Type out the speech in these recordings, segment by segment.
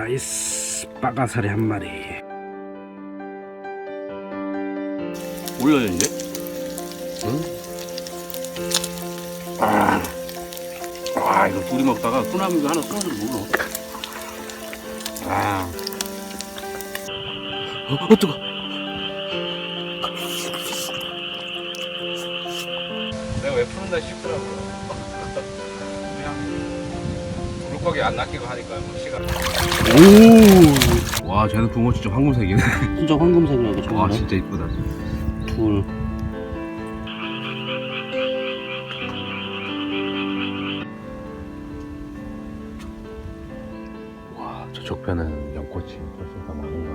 나이스 빠가사리 한 마리. 올려야 이제? 아, 아 이거 둘이 먹다가 소나무가 하나 줄 몰라 아. 어, 어 뜨거. 내가 왜 푸는다 싶더라고. 물고기 안 낚이고 하니까 뭐 시간. 오 와 쟤는 붕어 진짜 황금색이네 진짜 황금색이라고 저거. 와 진짜 이쁘다 둘. 와 저쪽 편은 연꽃이 벌써 다 많은 것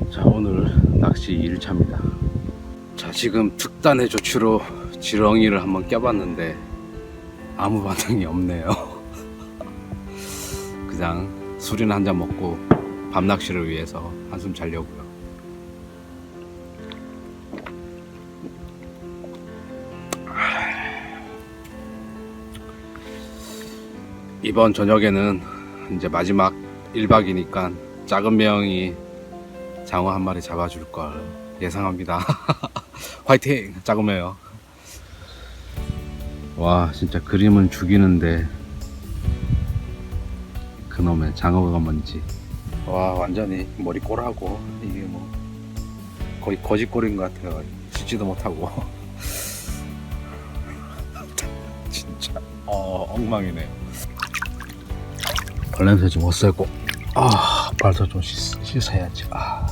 같아요 자 오늘 낚시 1차입니다 자 지금 특단의 조치로 지렁이를 한번 껴봤는데 아무 반응이 없네요 그냥 술이나 한잔 먹고 밤 낚시를 위해서 한숨 자려고요 이번 저녁에는 이제 마지막 1박이니까 작은 매형이 장어 한 마리 잡아줄 걸 예상합니다. 화이팅! 작은 매형. 와, 진짜 그림은 죽이는데 그놈의 장어가 뭔지. 와, 완전히 머리 꼬라고 이게 뭐 거의 거짓골인 것 같아요. 씻지도 못하고. 진짜 어, 엉망이네요. 발냄새 좀 없애고 아 발도 좀 씻, 씻어야지 아.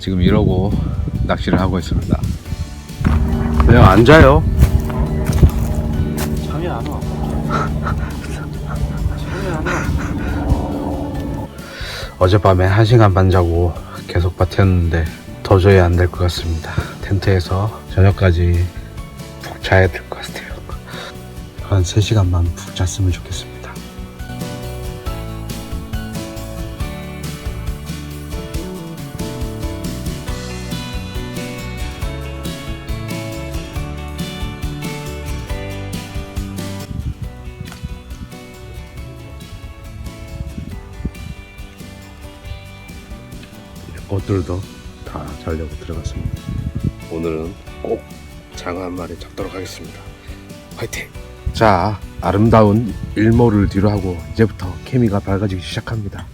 지금 이러고 낚시를 하고 있습니다 그냥 앉아요 잠이 안 와. 잠이 안 와. 어젯밤에 1시간 반 자고 계속 버텼는데 도저히 안 될 것 같습니다 텐트에서 저녁까지 푹 자야 될 것 같아요 한 3시간만 푹 잤으면 좋겠습니다 옷들도 다 자려고 들어갔습니다. 오늘은 꼭 장어 한 마리 잡도록 하겠습니다. 화이팅! 자, 아름다운 일몰을 뒤로 하고 이제부터 케미가 밝아지기 시작합니다.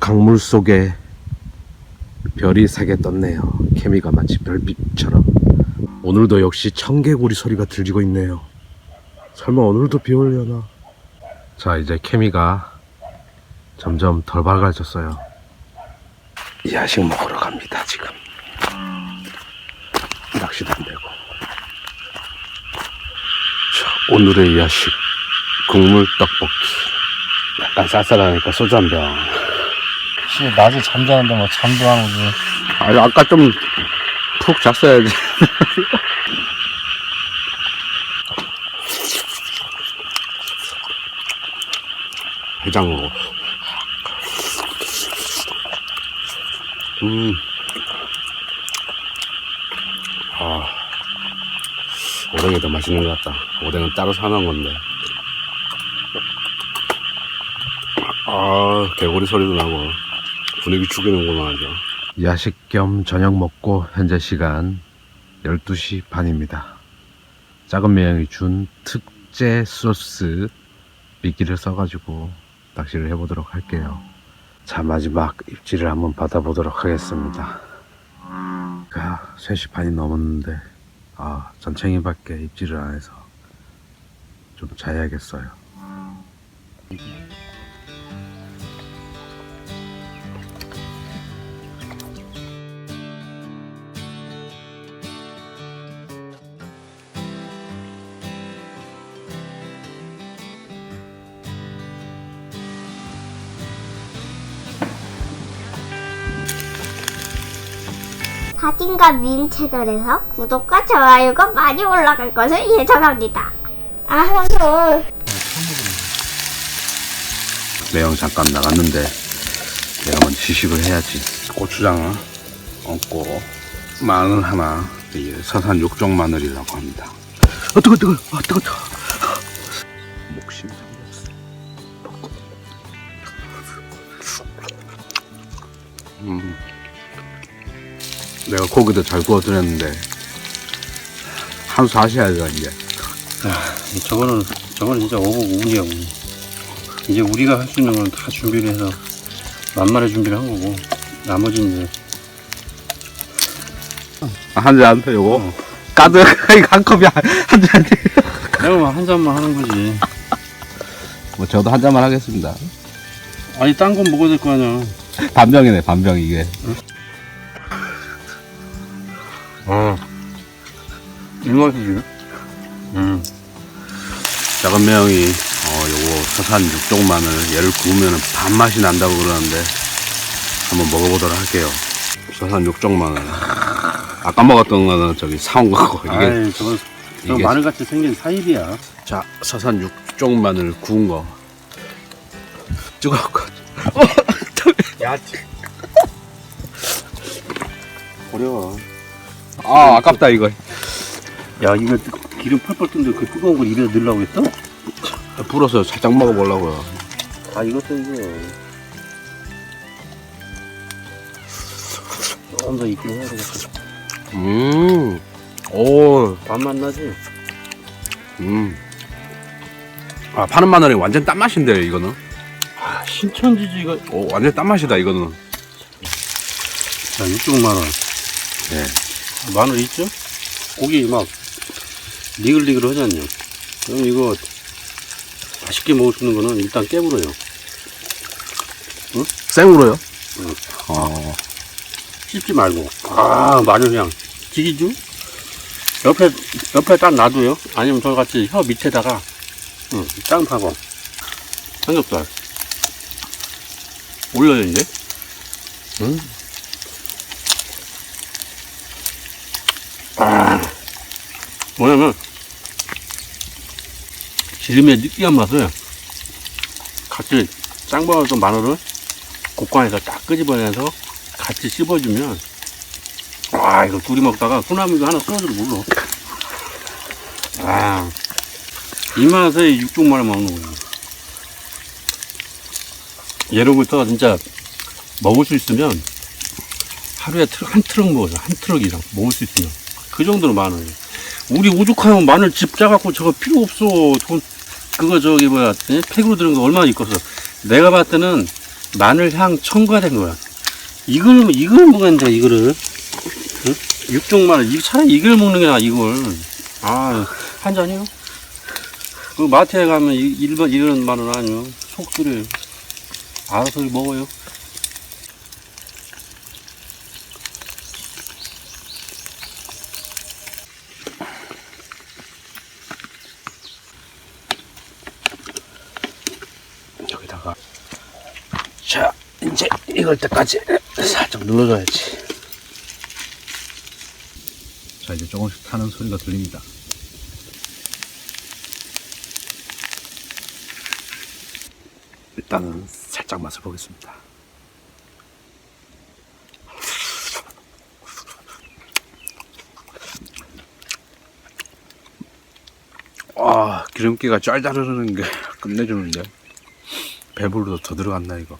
강물 속에 별이 세게 떴네요. 케미가 마치 별빛처럼. 오늘도 역시 청개구리 소리가 들리고 있네요. 설마 오늘도 비 올려나? 자, 이제 케미가 점점 덜 밝아졌어요. 야식 먹으러 갑니다 지금. 낚시도 안 되고. 자, 오늘의 야식. 국물 떡볶이. 약간 쌀쌀하니까 소주 한병. 씨, 낮에 잠자는데 뭐 잠도 안 오지. 아니 아까 좀 푹 잤어야지. 해장으로 음. 아. 오뎅이 더 맛있는 것 같다. 오뎅은 따로 사놓은 건데. 아, 개구리 소리도 나고. 분위기 죽이는구만, 아주. 야식 겸 저녁 먹고, 현재 시간 12시 반입니다. 작은 매형이 준 특제 소스 미끼를 써가지고 낚시를 해보도록 할게요. 자 마지막 입질을 한번 받아보도록 하겠습니다. 아, 3시 반이 넘었는데 아 전챙이밖에 입질을 안 해서 좀 자야겠어요 사진과 미인 채널에서 구독과 좋아요가 많이 올라갈 것을 예상합니다. 아, 선수. 매형 잠깐 나갔는데 내가 먼저 시식을 해야지. 고추장 얹고 마늘 하나 예, 서산 육종 마늘이라고 합니다. 아 뜨거 뜨거 아 뜨거 뜨거. 목심 삼겹살. 내가 고기도 잘 구워드렸는데 하셔야 돼 이제 저거는 저거는 진짜 오복 우리야 우리. 이제 우리가 할 수 있는 건 다 준비를 해서 만만의 준비를 한 거고 나머지는 이제 한잔 더 요거 어. 가득하게 한 컵이 한잔 내가 뭐한 잔만 하는 거지. 뭐 저도 한 잔만 하겠습니다 아니 딴 건 먹어야 될 거 아니야. 반병이네 반병 이게 어. 맛이지. 음. 작은 매형이 어 요거 서산 육종 마늘 얘를 구우면 밥맛이 난다고 그러는데 한번 먹어보도록 할게요 서산 육종 마늘 아까 먹었던 거는 저기 사온 거고 이게 아이 저거 저 이게- 마늘같이 생긴 사입이야. 자 서산 육종 마늘 구운 거 찍어갖고 야. 어려워. 아 아깝다 이거 야 이거 기름 펄펄 뜬데 그 뜨거운 걸 입에 넣으려고 했어? 불어서 살짝 먹어보려고요 아 이것도 이거 조금 더 익긴 해야 되겠어 음 오 밥맛 나지? 음. 아 파는 마늘이 완전 딴 맛인데요 이거는 아 신천지지 이거 오 완전 딴 맛이다 이거는 자 이쪽 마늘 네. 마늘 있죠? 고기 막 니글니글 하지 않냐 그럼 이거 맛있게 먹을 수 있는 거는 일단 깨물어요 생으로요? 응. 어. 씹지 말고 아 마늘향 지기죠? 옆에 옆에 딱 놔둬요 아니면 저같이 혀 밑에다가 응, 땅 파고 삼겹살 올려요 이제 응? 아 뭐냐면 기름의 느끼한 맛을 같이 짱 먹었던 마늘을 곡간에서 딱 끄집어내서 같이 씹어주면 와 이거 둘이 먹다가 소나무가 하나 쓰러지도 몰라. 아 이 맛에 육종만을 먹는 거예요. 예로부터 진짜 먹을 수 있으면 하루에 한 트럭 먹어요. 한 트럭 이상 먹을 수 있으면. 그 정도로 많아요. 우리 오죽하면 마늘 집 짜갖고 저거 필요 없어. 돈 그거 저기 뭐야 예? 팩으로 들은 거 얼마나 있겠어. 내가 봤을 때는 마늘 향 첨가된 거야. 이걸 이걸 먹었는데 이거를. 응? 육종 마늘. 이 차라리 이걸 먹는 게 나아 이걸. 아한 잔이요? 그 마트에 가면 이- 일반 이런 마늘 아니요? 속쓰려요 알아서 먹어요 여기다가 자 이제 익을 때까지 살짝 눌러줘야지. 자 이제 조금씩 타는 소리가 들립니다. 일단은 살짝 맛을 보겠습니다. 아 기름기가 짤짤 흐르는 게 끝내주는데 배불러도 더 들어갔나 이거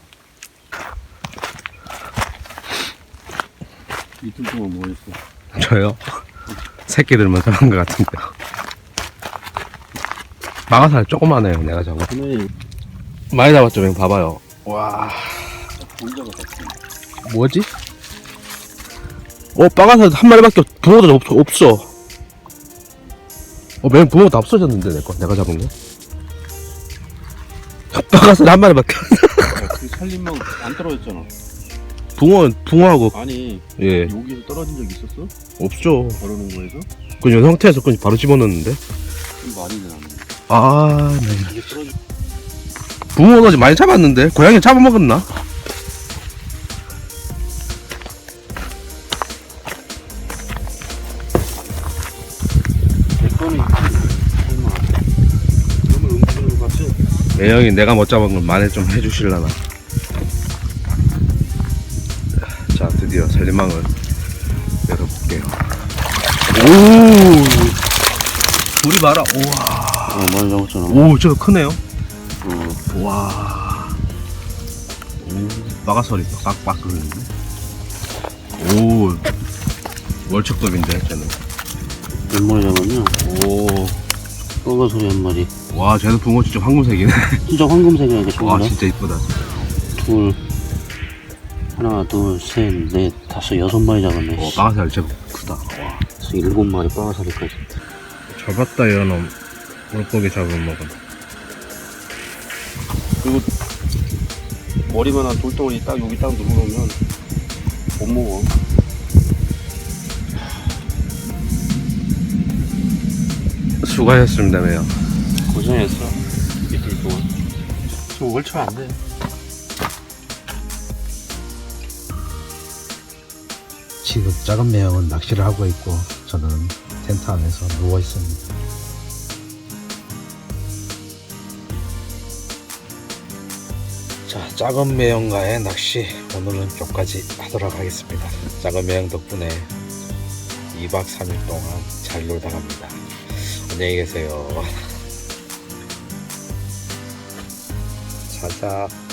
이틀 동안 뭐 했어? 저요? 새끼들만 잡은 것 같은데요. 마가살 조그마해요 내가 잡은 그놈이 많이 잡았죠 형 봐봐요. 와. 뭐지? 어 빠가살 한 마리밖에 없- 붕어도 없, 없어. 어맨 붕어 다 없어졌는데 내 거 내가 잡은 거? 빠가살 한 마리밖에 없- 그 살림망 안 떨어졌잖아 붕어 붕어하고 아니 예 여기서 떨어진 적 있었어? 없죠 걸어놓은 거에서? 그냥 형태에서 그냥 바로 집어넣는데 좀 많이 나네 아 네. 이게 떨어진 붕어도 많이 잡았는데 고양이 잡아먹었나? 내 거는 설마 그러면 음식으로 갔지? 매형이 내가 못 잡은 걸 만회 좀 해주실라나 드디어 살림망을 열어볼게요. 오! 불이 봐라. 우와. 어 많이 잡았잖아. 오 저 크네요. 어. 와. 오, 마가소리 빡빡 그러는데? 오 월척돔인데 쟤는. 몇 마리 잡았냐? 오. 떠가 소리 한 마리. 와 쟤는 붕어 진짜 황금색이네. 진짜 황금색이야, 와 이거 진짜 이쁘다 둘, 하나, 둘, 셋, 넷, 다섯, 여섯 마리 잡았네. 와 빠가살 진짜 크다 와 그래서 일곱 마리 빠가사리까지. 잡았다 얘놈 물고기 잡은 먹은 그리고 머리만 한 돌덩어리 딱 여기 딱 누르면 못 먹어. 수고하셨습니다 매요 고생했어. 이틀 동안. 저 월차 안 돼. 지금 작은 매형은 낚시를 하고 있고 저는 텐트 안에서 누워 있습니다. 자, 작은 매형과의 낚시 오늘은 여기까지 하도록 하겠습니다. 작은 매형 덕분에 2박 3일 동안 잘 놀다 갑니다. 안녕히 계세요. 자자.